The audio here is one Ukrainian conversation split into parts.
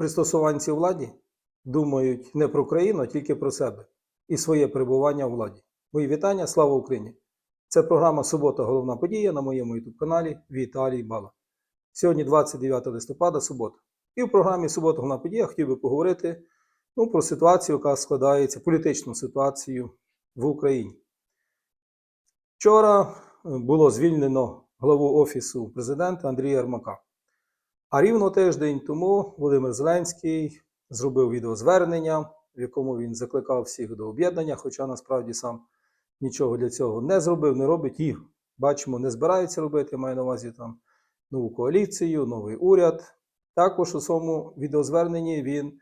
пристосуванці владі думають не про країну, а тільки про себе і своє перебування у владі. Мої вітання, слава Україні! Це програма Субота. Головна подія на моєму youtube каналі Віталій Бала. Сьогодні 29 листопада, субота. І в програмі Субота Головна подія хотів би поговорити ну, про ситуацію, яка складається, політичну ситуацію в Україні. Вчора було звільнено главу Офісу президента Андрія Ермака. А рівно тиждень тому Володимир Зеленський зробив відеозвернення, в якому він закликав всіх до об'єднання, хоча насправді сам нічого для цього не зробив, не робить і бачимо, не збирається робити. Маю на увазі там нову коаліцію, новий уряд. Також у своєму відеозверненні він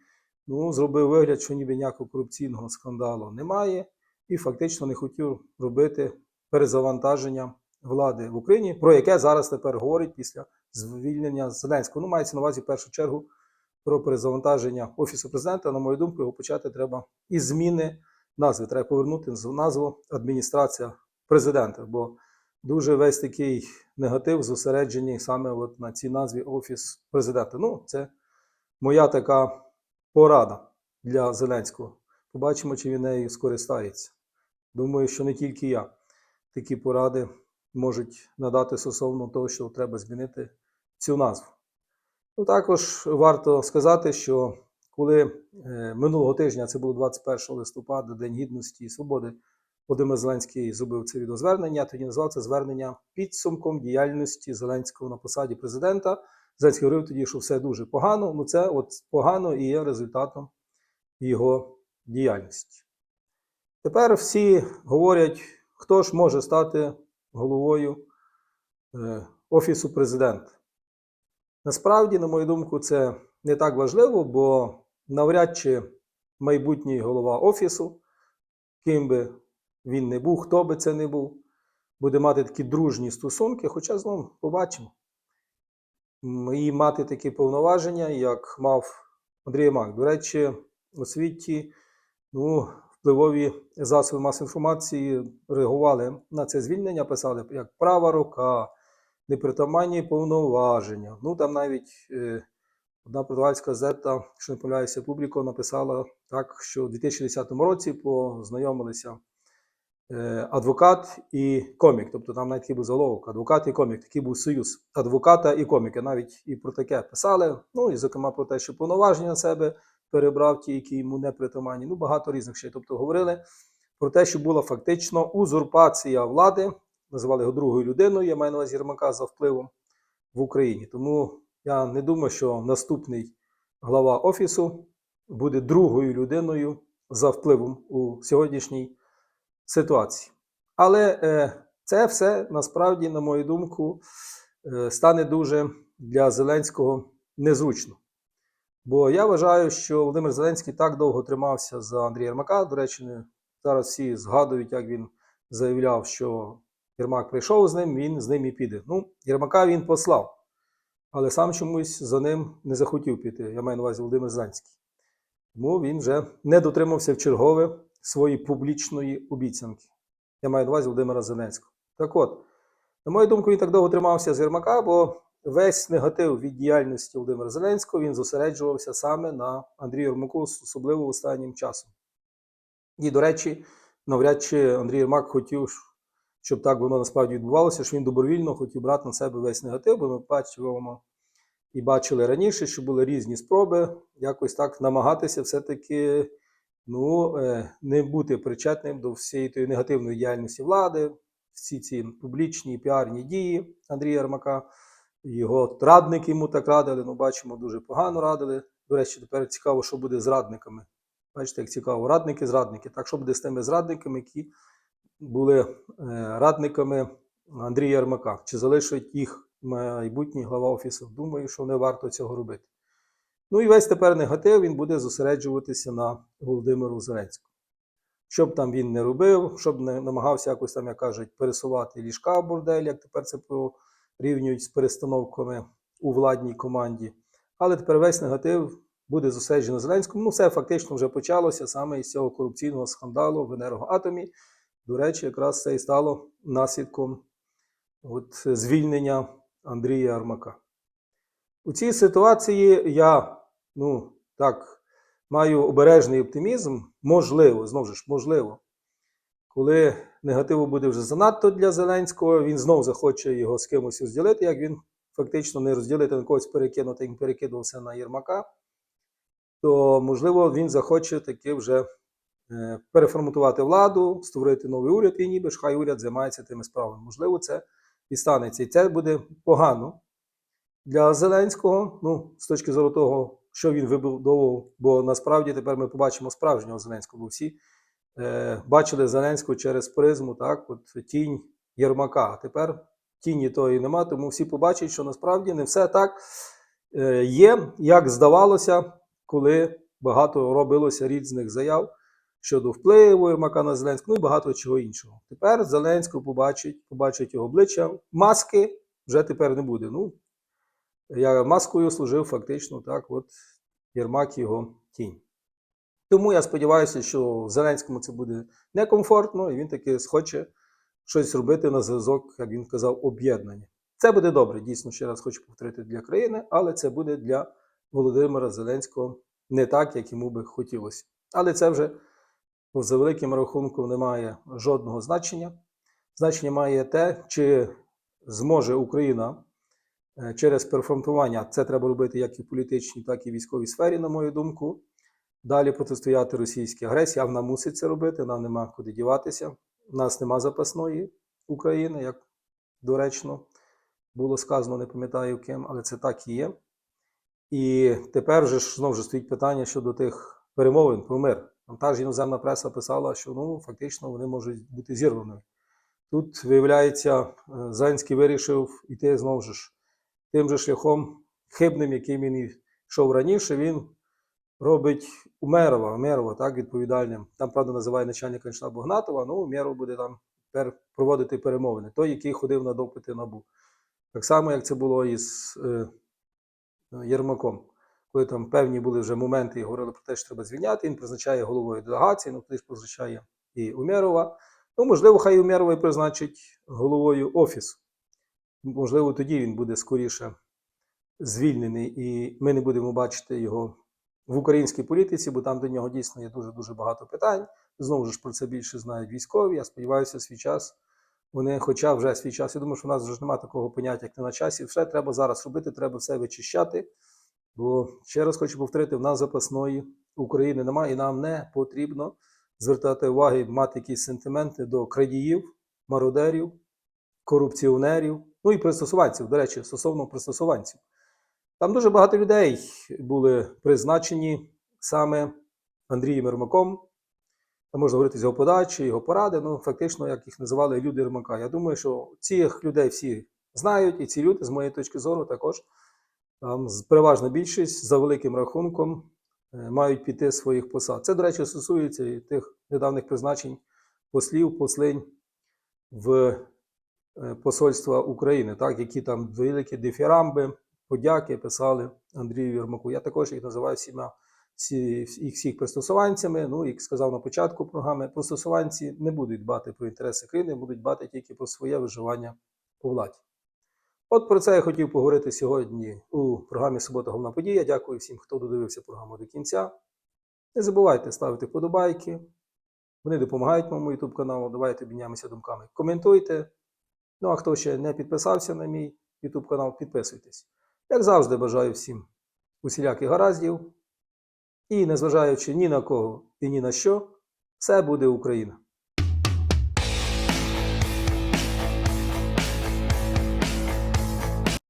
ну, зробив вигляд, що ніби ніякого корупційного скандалу немає, і фактично не хотів робити перезавантаження влади в Україні, про яке зараз тепер говорить після звільнення Зеленського. Ну, мається на увазі в першу чергу про перезавантаження Офісу президента. На мою думку, його почати треба із зміни назви. Треба повернути назву адміністрація президента, бо дуже весь такий негатив зосереджений саме от на цій назві Офіс президента. Ну, це моя така порада для Зеленського. Побачимо, чи він нею скористається. Думаю, що не тільки я такі поради можуть надати стосовно того, що треба змінити цю назву. Ну, також варто сказати, що коли е, минулого тижня, це було 21 листопада, День Гідності і Свободи, Володимир Зеленський зробив це відеозвернення, тоді назвав це звернення підсумком діяльності Зеленського на посаді президента. Зеленський говорив тоді, що все дуже погано. Ну це от погано і є результатом його діяльності. Тепер всі говорять, хто ж може стати головою е, Офісу президента. Насправді, на мою думку, це не так важливо, бо навряд чи майбутній голова Офісу, ким би він не був, хто би це не був, буде мати такі дружні стосунки, хоча знову побачимо. І мати такі повноваження, як мав Андрій Мак. До речі, у світі ну, впливові засоби масової інформації реагували на це звільнення, писали як права рука, непритаманні повноваження. Ну там навіть е, одна португальська газета, що не помиляюся, публіко написала так, що у 2010 році познайомилися е, адвокат і комік. Тобто там навіть такий був заголовок, адвокат і комік, такий був союз адвоката і коміка. Навіть і про таке писали. Ну і зокрема про те, що повноваження на себе перебрав ті, які йому не притаманні. Ну багато різних ще. Тобто говорили про те, що була фактично узурпація влади, називали його другою людиною, я маю на увазі Єрмака за впливом в Україні. Тому я не думаю, що наступний глава офісу буде другою людиною за впливом у сьогоднішній ситуації. Але е, це все насправді, на мою думку, е, стане дуже для Зеленського незручно. Бо я вважаю, що Володимир Зеленський так довго тримався за Андрія Єрмака. До речі, зараз всі згадують, як він заявляв, що Єрмак прийшов з ним, він з ним і піде. Ну, Єрмака він послав, але сам чомусь за ним не захотів піти. Я маю на увазі Володимир Зеленський. Тому він вже не дотримався в чергове своєї публічної обіцянки. Я маю на увазі Володимира Зеленського. Так от, на мою думку, він так довго тримався з Єрмака, бо весь негатив від діяльності Володимира Зеленського він зосереджувався саме на Андрію Єрмаку, особливо останнім часом. І, до речі, навряд чи Андрій Єрмак хотів, щоб так воно насправді відбувалося, що він добровільно хотів брати на себе весь негатив, бо ми бачимо і бачили раніше, що були різні спроби якось так намагатися все-таки ну, е, не бути причетним до всієї тої негативної діяльності влади, всі ці публічні піарні дії Андрія Єрмака. Його радники йому так радили, ну бачимо, дуже погано радили. До речі, тепер цікаво, що буде з радниками. Бачите, як цікаво, радники, зрадники. Так, що буде з тими зрадниками, які були е, радниками Андрія Єрмака? Чи залишить їх майбутній глава офісу? Думаю, що не варто цього робити. Ну і весь тепер негатив він буде зосереджуватися на Володимиру Зеленському. Що б там він не робив, щоб не намагався якось там, як кажуть, пересувати ліжка в бордель, як тепер це порівнюють з перестановками у владній команді. Але тепер весь негатив буде зосереджено Зеленському. Ну, все фактично вже почалося саме із цього корупційного скандалу в енергоатомі. До речі, якраз це і стало наслідком от, звільнення Андрія Армака. У цій ситуації я ну, так, маю обережний оптимізм, можливо, знову ж, можливо, коли негативу буде вже занадто для Зеленського, він знов захоче його з кимось розділити, як він фактично не розділити на когось перекинути, він перекидувався на Єрмака, то можливо він захоче таки вже переформатувати владу, створити новий уряд, і ніби ж хай уряд займається тими справами. Можливо, це і станеться. І це буде погано для Зеленського, ну, з точки зору того, що він вибудовував, бо насправді тепер ми побачимо справжнього Зеленського, бо всі е, бачили Зеленського через призму, так, от тінь Єрмака. А тепер тіні тої нема, тому всі побачать, що насправді не все так е, є, як здавалося, коли багато робилося різних заяв щодо впливу Єрмака на Зеленського, ну і багато чого іншого. Тепер Зеленського побачить, побачить його обличчя. Маски вже тепер не буде. Ну, я маскою служив фактично так, от Єрмак його тінь. Тому я сподіваюся, що Зеленському це буде некомфортно, і він таки схоче щось робити на зв'язок, як він казав, об'єднання. Це буде добре, дійсно, ще раз хочу повторити для країни, але це буде для Володимира Зеленського не так, як йому би хотілося. Але це вже за великим рахунком не має жодного значення. Значення має те, чи зможе Україна е, через переформатування, це треба робити як і в політичній, так і в військовій сфері, на мою думку. Далі протистояти російській агресії, а вона мусить це робити, нам нема куди діватися. У нас нема запасної України, як доречно було сказано, не пам'ятаю ким, але це так і є. І тепер же знову ж стоїть питання щодо тих перемовин про мир. Там та ж іноземна преса писала, що ну, фактично вони можуть бути зірваними. Тут, виявляється, е, Зеленський вирішив іти знову ж тим же шляхом хибним, яким він йшов раніше. Він робить Умерова, Умерова, так, відповідальним. Там, правда, називає начальника штабу Гнатова, ну Умеров буде там проводити перемовини. Той, який ходив на допити набу. Так само, як це було із е, Єрмаком. Коли там певні були вже моменти і говорили про те, що треба звільняти, він призначає головою делегації, ну тоді ж призначає і Умерова. Ну, можливо, хай Умерова і призначить головою офісу. Можливо, тоді він буде скоріше звільнений, і ми не будемо бачити його в українській політиці, бо там до нього дійсно є дуже-дуже багато питань. Знову ж про це більше знають військові. Я сподіваюся, свій час. Вони, хоча вже свій час, я думаю, що в нас вже немає такого поняття, як не на часі. Все треба зараз робити, треба все вичищати. Бо ще раз хочу повторити: в нас запасної України немає, і нам не потрібно звертати уваги, мати якісь сентименти до крадіїв, мародерів, корупціонерів, ну і пристосуванців. До речі, стосовно пристосуванців. Там дуже багато людей були призначені саме Андрієм Єрмаком. Там можна говорити з його подачі, його поради. Ну, фактично, як їх називали люди Єрмака. Я думаю, що цих людей всі знають, і ці люди, з моєї точки зору, також переважна більшість за великим рахунком е, мають піти з своїх посад. Це, до речі, стосується і тих недавніх призначень послів, послинь в е, посольства України, так, які там великі дифірамби, подяки писали Андрію Єрмаку. Я також їх називаю всіма їх всіх пристосуванцями. Ну, як сказав на початку програми, пристосуванці не будуть дбати про інтереси країни, будуть дбати тільки про своє виживання у владі. От про це я хотів поговорити сьогодні у програмі Субота Головна подія. Дякую всім, хто додивився програму до кінця. Не забувайте ставити вподобайки. Вони допомагають моєму YouTube каналу. Давайте обміняємося думками. Коментуйте. Ну а хто ще не підписався на мій YouTube канал, підписуйтесь. Як завжди, бажаю всім усіляких гараздів. І незважаючи ні на кого і ні на що, все буде Україна.